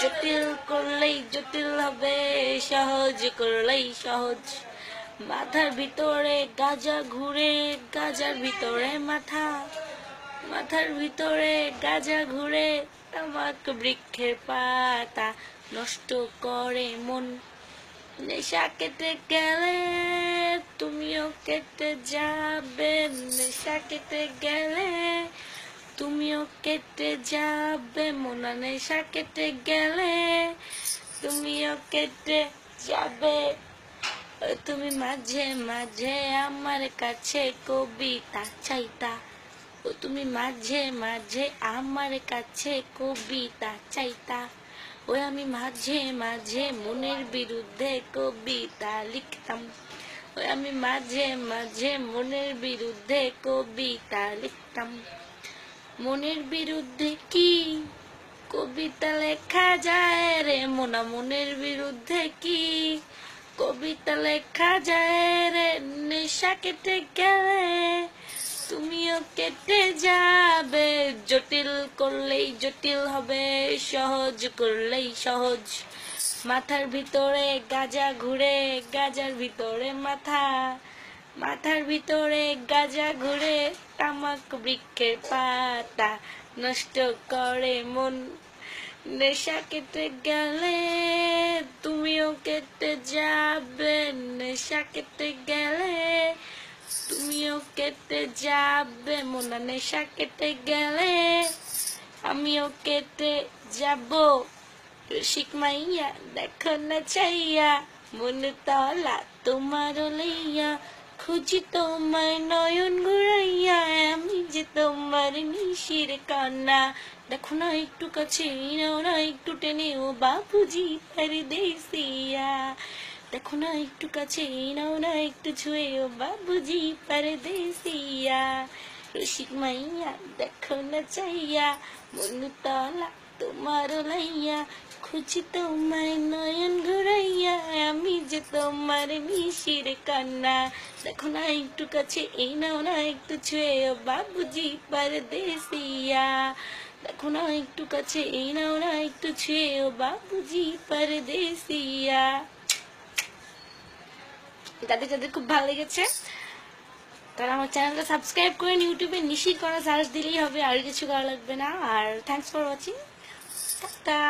জটিল করলেই জটিল হবে, সহজ করলেই সহজ। মাথার ভিতরে গাজা ঘুরে, গাজার ভিতরে মাথা। মাথার ভিতরে গাজা ঘুরে, তামাক বৃক্ষের পাতা নষ্ট করে মন। নেশা কেটে গেলে তুমিও কেটে যাবে, নেশা কেটে গেলে তুমিও কেটে যাবে, মোনা নেশা কেটে গেলে। তুমিও কেটে যাবে। ও তুমি মাঝে মাঝে আমার কাছে কবিতা চাইতা ও, তুমি মাঝে মাঝে আমার কাছে কবিতা চাইতা ওই আমি মাঝে মাঝে মনের বিরুদ্ধে কবিতা লিখতাম। ওই আমি মাঝে মাঝে মনের বিরুদ্ধে কবিতা লিখতাম। মনের বিরুদ্ধে কি কবিতা লেখা যায় রে মোনা? মনের বিরুদ্ধে কি কবিতা লেখা যায় রে? নেশা কেটে গেলে তুমিও কেটে যাবে। জটিল করলেই জটিল হবে, সহজ করলেই সহজ। মাথার ভিতরে গাজা ঘুরে, গাজার ভিতরে মাথা। মাথার ভিতরে গাজা ঘুরে তামাক বৃক্ষের পাতা নষ্ট করে মন। নেশা কেটে গেলে তুমিও কেটে যাবে। নেশা কেটে গেলে তুমিও কেটে যাবে। মোনা, নেশা কেটে গেলে আমিও কেটে যাব। রসিক মাইয়া, দেখো না চাইয়া মন তলা তোমার লইয়া খুঁজি তোমায় নয়ন ঘুরাইয়া, আমি যে তোমার নিশির কান্না। দেখো না একটু কাছে, নাও না একটু টেনে, ও বাপুজি পরদেশিয়া। দেখো না একটু কাছে, নাও না একটু ছুঁয়ে, ও বাবুজি পরদেশিয়া। রসিক মাইয়া, দেখো না চাইয়া, মন তলা তোমার লাইয়া। খুঁজি তোমায় নয়ন তোমার মিশির কান্না। দেখো না একটু কাছে, এই নাও না একটু ছুঁয়ে বাবুজি পরদেশিয়া। দেখো না একটু কাছে, এই নাও না একটু ছুঁয়ে বাবুজি পরদেশিয়া। যাদের যাদের খুব ভালো লেগেছে, তারা আমার চ্যানেলটা সাবস্ক্রাইব করে ইউটিউবে নিশি করা সার্চ দিলেই হবে, আর কিছু করা লাগবে না। আর থ্যাংকস ফর ওয়াচিং টাটা।